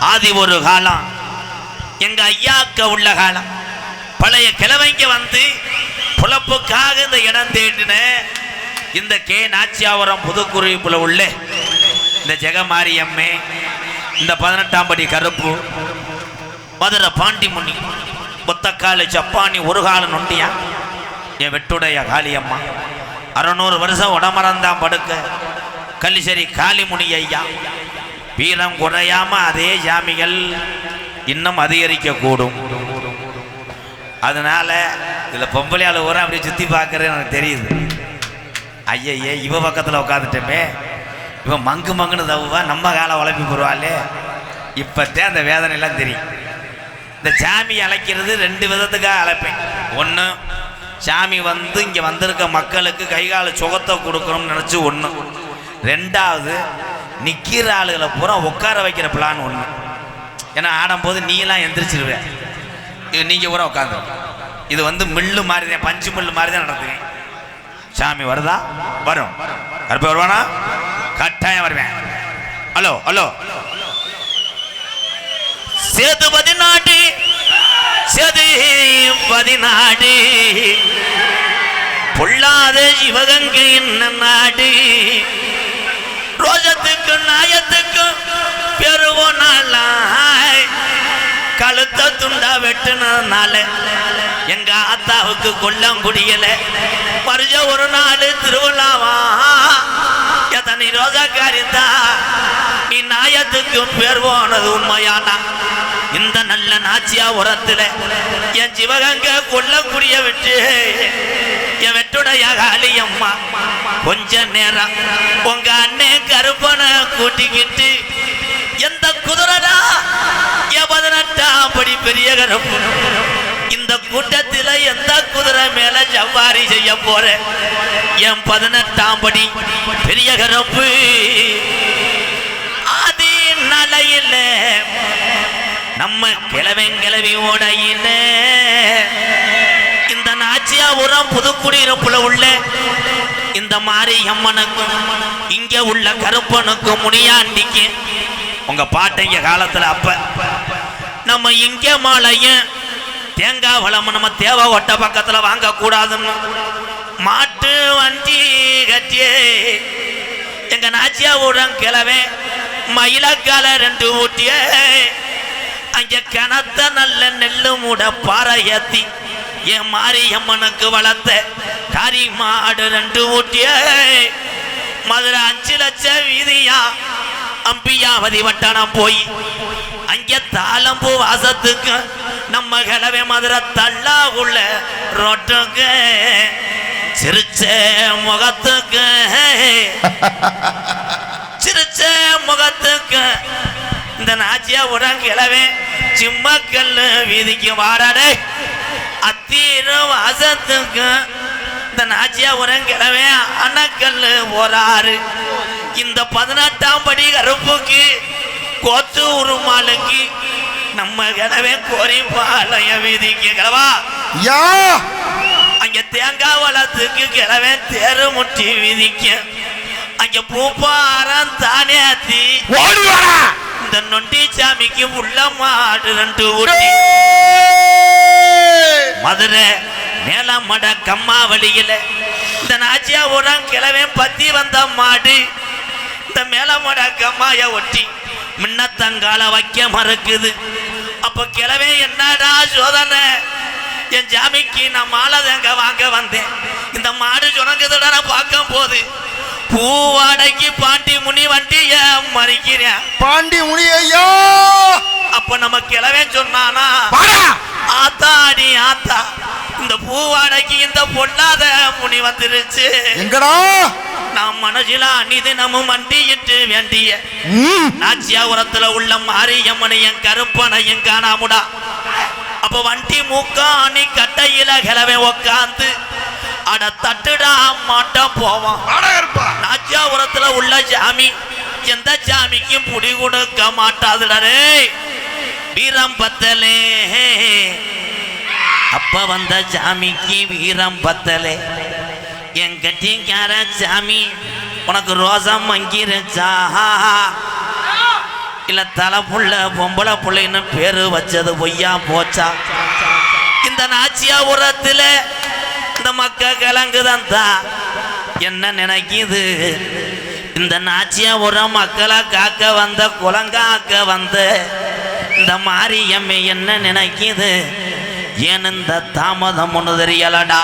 ஆதி ஒரு காலம். எங்க ஐயாக்க உள்ள காலம். பழைய கிழமைங்க வந்து புலப்புக்காக இந்த இடம் தேடின இந்த கே. நாச்சியாவரம் புதுக்குறிப்புல உள்ள இந்த ஜெகமாரியம்மே இந்த பதினெட்டாம் படி கருப்பு மதுரை பாண்டிமுனி ஒத்தக்கால ஜப்பானி ஒரு காலம் நொண்டியா? என் வெட்டுடைய காளியம்மா அறநூறு வருஷம் உடமரந்தான் படுக்க கல்லிசரி காளிமுனி ஐயா. வீரம் குறையாம அதே சாமிகள் இன்னும் அதிகரிக்க கூடும் அதனால இதுல பொம்பளை ஊரா அப்படியே சுத்தி பார்க்குறது எனக்கு தெரியுது. ஐயையே இவ பக்கத்துல உட்காந்துட்டோமே இவன் மங்கு மங்குன்னு தவுவா நம்ம காலை உழப்பி போடுவாளே. இப்பத்தே அந்த வேதனை எல்லாம் தெரியும். இந்த சாமி அழைக்கிறது ரெண்டு விதத்துக்காக அழைப்பேன். ஒன்று சாமி வந்து இங்கே வந்திருக்க மக்களுக்கு கைகால சுகத்தை கொடுக்கணும்னு நினச்சி ஒன்று ரெண்டாவது நிற்கிற ஆளுகளை பூரா உட்கார வைக்கிற பிளான் ஒன்று ஏன்னா ஆடும்போது நீலாம் எந்திரிச்சிருவேன் நீங்கள் பூரா உட்காந்து இது வந்து மில்லு மாதிரி தான் பஞ்சு மில்லு மாதிரி தான் நடத்துவேன் சாமி வருதா? வரும். கருப்பை வருவானா? கட்டாயம் வருவேன். Hello hello. சேது பதினாடு சேது பதினாடு பொல்லாத சிவகங்கை என்ன நாடு? ரோஜத்துக்கு பெருவோம் பெருவோனாலாய் கழுத்த துண்டா வெட்டினதுனால எங்க அத்தாவுக்கு கொல்லம் முடியல மறுஜ ஒரு நாள் திருவிழாவா? எத்தனை ரோஜாக்காரி நீ நாயத்துக்கும் பேர் போனது உண்மையானா? இந்த நல்ல நாச்சியா உரத்துல என் சிவகங்க கொல்லக்குடிய விட்டு என் அம்மா. கொஞ்ச நேரம் உங்க அண்ணன் கருப்பனை கூட்டிக்கிட்டு எந்த குதிரடா? என் பதினெட்டாம் படி பெரிய கருப்பு. இந்த கூட்டத்தில் எந்த குதிரை மேல ஜவ்வாரி செய்ய போற? என் பதினெட்டாம் படி. பெரிய கருப்பு. அது நலையில நம்ம கிழவன் கிழவி ஓடையில ஊரம் உரம் புதுக்குடியிருப்புல உள்ள இந்த மாதிரி எம்மனுக்கும் இங்க உள்ள கருப்பனுக்கும் முனியாண்டிக்கு உங்க பாட்டைங்க காலத்துல அப்ப நம்ம இங்க மாலையும் தேங்காய் வளம் நம்ம தேவை ஒட்ட பக்கத்துல வாங்க கூடாதுன்னு மாட்டு வண்டி கட்டியே எங்க நாச்சியா ஊரம் கிளவே மயிலக்கால ரெண்டு ஊட்டியே அங்க கனத்த நல்ல நெல்லு மூட பாறை ஏத்தி என் மாரியம்மனுக்கு வளர்த்த கறி மாடு ரெண்டு ஊட்டிய. மதுரை அஞ்சு லட்சம் வீதியா. அம்பியாவதி வட்டணம் போய். அங்கே தாளம்பூ வாசத்துக்கு நம்ம கிழவே மதுரை தள்ளா உள்ள ரோட்டுக்கு. சிரிச்ச முகத்துக்கு. சிரிச்ச முகத்துக்கு. இந்த நாச்சியா உடன் கிழவே சிம்மக்கல் வீதிக்கு வாராடே. அத்தீரு வாசத்துக்கு இந்த நாச்சியா உடன் கிளவே அணக்கல்லு போறாரு. இந்த பதினெட்டாம் படி கருப்புக்கு கோத்து உருமாலுக்கு நம்ம கிளவே கோரிப்பாளைய வீதிக்கு கிளவா யா! அங்க தேங்காய் வளத்துக்கு கிளவே தேரு முட்டி வீதிக்க. அங்க பூப்பாரம் தானே இந்த நொண்டி சாமிக்கு உள்ள மாடு ரெண்டு ஊட்டி. மதுரை மேலமட கம்மாவளியில. இந்த நாச்சியா உரம் கிழவன் பத்தி வந்த மாடு. இந்த மேலமட கம்மாய ஒட்டி முன்னத்தங்கால வைக்க மறுக்குது. அப்ப கிளவே என்னடா சோதனை? என் ஜாமிக்கு நான் மாலை தேங்க வாங்க வந்தேன். இந்த மாடு சுணங்குதுடா பார்க்கும் போது பூவாடைக்கு பாண்டி முனி வண்டிய மறிக்கிறேன். பாண்டி முனி ஐயா அப்ப நம்ம கிளவே சொன்னானா ஆத்தா அடி ஆத்தா இந்த பூவாடைக்கு இந்த பொல்லாத முனி வந்துருச்சு. எங்கடா? நாம் மனசில அனிதினமும் வண்டியிட்டு வேண்டிய நாச்சியாபுரத்துல உள்ள மாரியம்மனையும் கருப்பனையும் காணாமுடா. அப்ப வண்டி மூக்காணி கட்டையில கிளவே உக்காந்து அட தட்டுடா மாட்டம் போவான். ராஜாபுரத்துல உள்ள ஜாமி. எந்த ஜாமிக்கும் புடி கொடுக்க மாட்டாதுடரே வீரம் பத்தலே. அப்ப வந்த ஜாமிக்கு வீரம் பத்தலே. என் கட்டிக்கார ஜாமி உனக்கு ரோசம் மங்கிருச்சா? இல்ல தலை புள்ள பொம்பளை பிள்ளைன்னு பேரு வச்சது பொய்யா போச்சா? இந்த நாச்சியா உரத்துல இந்த மக்க கிழங்குதான் தான் என்ன நினைக்குது? இந்த நாச்சியா உரம் மக்களை காக்க வந்த குலங்காக்க வந்த இந்த மாரியம்மை என்ன நினைக்குது? ஏன் இந்த தாமதம் ஒன்று தெரியலடா?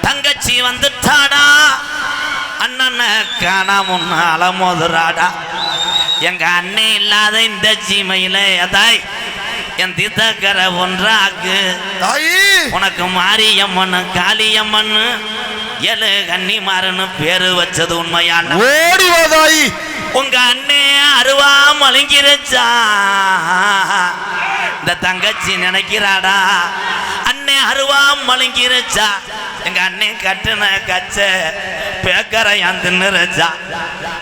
தங்கச்சி வந்துட்டாடா. அண்ணனை காணாம அலமோதுராடா எங்க அண்ணன் இல்லாத இந்த சீமையில எதாய் என் தித்தக்கரை ஒன்றாக்கு. தாயி! உனக்கு மாரியம்மன் காளியம்மன் ஏழு கன்னிமாரன்னு பேரு வச்சது உண்மையான. ஓடி வா தாயி உங்க அண்ணே அருவா மழுங்கிருச்சா? இந்த தங்கச்சி நினைக்கிறாடா? அண்ணே அருவா மழுங்கிருச்சா? எங்க அண்ணே கட்டுன கச்ச பேக்கரையான் தின்னுருச்சா?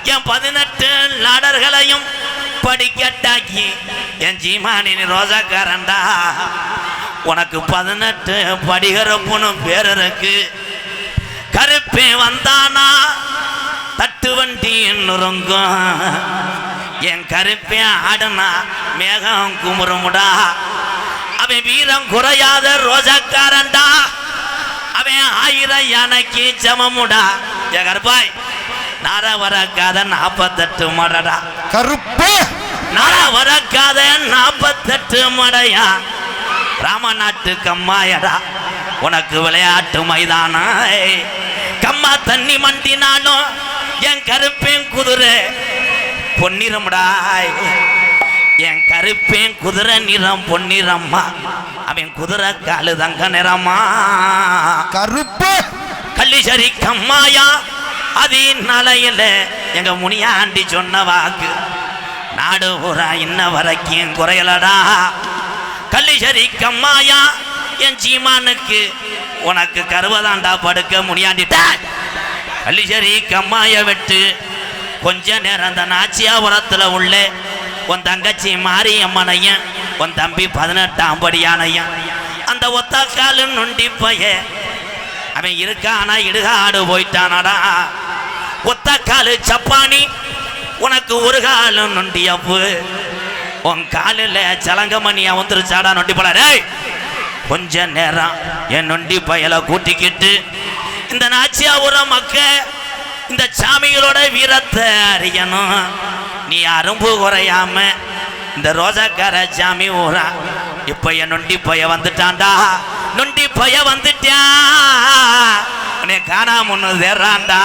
என் பதினெட்டு லாடர்களையும் படிக்கட்டாக்கி என் ஜீமானின் ரோஜாக்காரன்டா. உனக்கு பதினெட்டு படிகரப்புன்னு பேர் இருக்கு. கருப்பே வந்தானா? தட்டு வண்டி நுறுங்கும் என் கருப்பே ஆடுனா மேகம் குமுறுமுடா. அவன் வீரம் குறையாத ரோஜாக்காரன்டா. அவன் ஆயிரம் யானைக்கு சமமுடா. என் கருப்பாய் நார வரக்காத நாற்பத்தெட்டு மடடா. கருப்பு! நார வரக்காத நாற்பத்தெட்டு மடையா. ராமநாட்டு கம்மாயடா. உனக்கு விளையாட்டு மைதானம். ஏய். கம்மா தண்ணி மண்டினாலும் என் கருப்பேன் குதிரை. பொன்னிறம்டா என் கருப்பேன் குதிரை நிறம் பொன்னிறம்மா. அவன் குதிரை காலு தங்க நிறமா. கருப்பு. கள்ளிசரி கம்மாயா அது நலையில எங்க முனியாண்டி சொன்ன வாக்கு. நாடு பூரா இன்ன வரைக்கும் குறையலடா. கள்ளிசரி கம்மாயா என் சீமானுக்கு உனக்கு கருவதாண்டா படுக்க முனியாண்டிட்ட? கள்ளிசரி கம்மாய விட்டு கொஞ்ச நேரம் அந்த நாச்சியாபுரத்துல உள்ள உன் தங்கச்சி மாரியம்மனையும் உன் தம்பி பதினெட்டாம் படியானையும் அந்த ஒத்தக்காலு நொண்டி பைய அவன் இருக்கானா இடுகாடு போயிட்டானடா? ஒத்தாக்காலு சப்பானி உனக்கு ஒரு காலு நொண்டி அப்பு உன் காலில் சலங்கமணியா வந்துருச்சாடா நொண்டி போல? கொஞ்ச நேரம் என் நொண்டி பயலை கூட்டிக்கிட்டு இந்த நாச்சியாபுரம் மக்க இந்த சாமிகளோட வீரத்தை அறியணும். நீ அரும்பு குறையாம இந்த ரோஜாக்கார சாமி ஊரா. இப்ப என் நொண்டி பைய வந்துட்டான்டா. நொண்டி பைய வந்துட்டான் உன்னை காணாம ஒண்ணு தேர்றான்டா!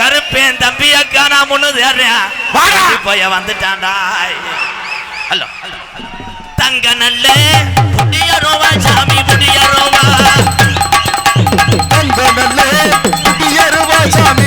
கருப்பேன் தம்பிய காணாம ஒண்ணு தேர்றேன். பைய வந்துட்டான்டா. ஹலோ. தங்க நல்ல புடியரோவா சாமி புடியரோவா தங்க நல்ல புடியருவா சாமி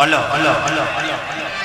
hello hello hello hello hello